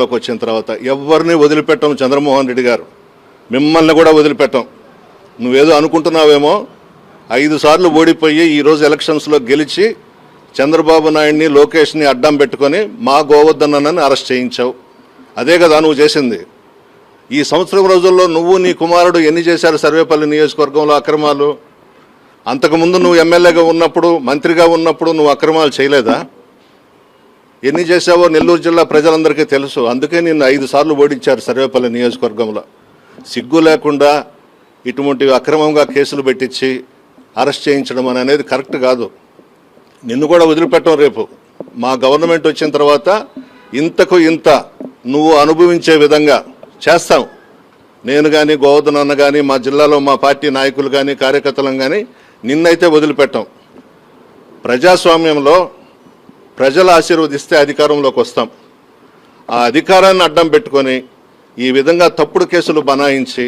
అధికారంలోకి వచ్చిన తర్వాత ఎవరిని వదిలిపెట్టం చంద్రమోహన్ రెడ్డి గారు. మిమ్మల్ని కూడా వదిలిపెట్టం. నువ్వేదో అనుకుంటున్నావేమో? ఐదు సార్లు ఓడిపోయి ఈరోజు ఎలక్షన్స్లో గెలిచి చంద్రబాబు నాయుడిని లోకేష్ని అడ్డం పెట్టుకొని మా గోవర్ధనని అరెస్ట్ చేయించావు. అదే కదా నువ్వు చేసింది. ఈ సంవత్సరం రోజుల్లో నువ్వు నీ కుమారుడు ఎన్ని చేశారు సర్వేపల్లి నియోజకవర్గంలో అక్రమాలు? అంతకుముందు నువ్వు ఎమ్మెల్యేగా ఉన్నప్పుడు మంత్రిగా ఉన్నప్పుడు నువ్వు అక్రమాలు చేయలేదా? ఎన్ని చేశావో నెల్లూరు జిల్లా ప్రజలందరికీ తెలుసు. అందుకే నిన్ను ఐదు సార్లు ఓడించారు సర్వేపల్లి నియోజకవర్గంలో. సిగ్గు లేకుండా ఇటువంటి అక్రమంగా కేసులు పెట్టించి అరెస్ట్ చేయించడం అని అనేది కరెక్ట్ కాదు. నిన్ను కూడా వదిలిపెట్టం రేపు. మా గవర్నమెంట్ వచ్చిన తర్వాత ఇంతకు ఇంత నువ్వు అనుభవించే విధంగా చేస్తాం. నేను కానీ గోవర్ధన్ అన్న కానీ మా జిల్లాలో మా పార్టీ నాయకులు కానీ కార్యకర్తలను కానీ నిన్నైతే వదిలిపెట్టాం. ప్రజాస్వామ్యంలో ప్రజలు ఆశీర్వదిస్తే అధికారంలోకి వస్తాం. ఆ అధికారాన్ని అడ్డం పెట్టుకొని ఈ విధంగా తప్పుడు కేసులు బనాయించి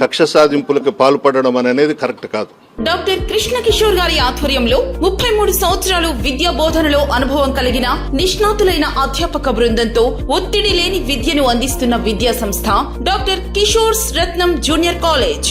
కక్ష సాధింపులకు పాల్పడడం అనేది కరెక్ట్ కాదు. డాక్టర్ కృష్ణ కిషోర్ గారి ఆధ్వర్యంలో ముప్పై మూడు సంవత్సరాలు విద్యా బోధనలో అనుభవం కలిగిన నిష్ణాతులైన అధ్యాపక బృందంతో ఒత్తిడి లేని విద్యను అందిస్తున్న విద్యా సంస్థ doctor Kishores Ratnam junior college.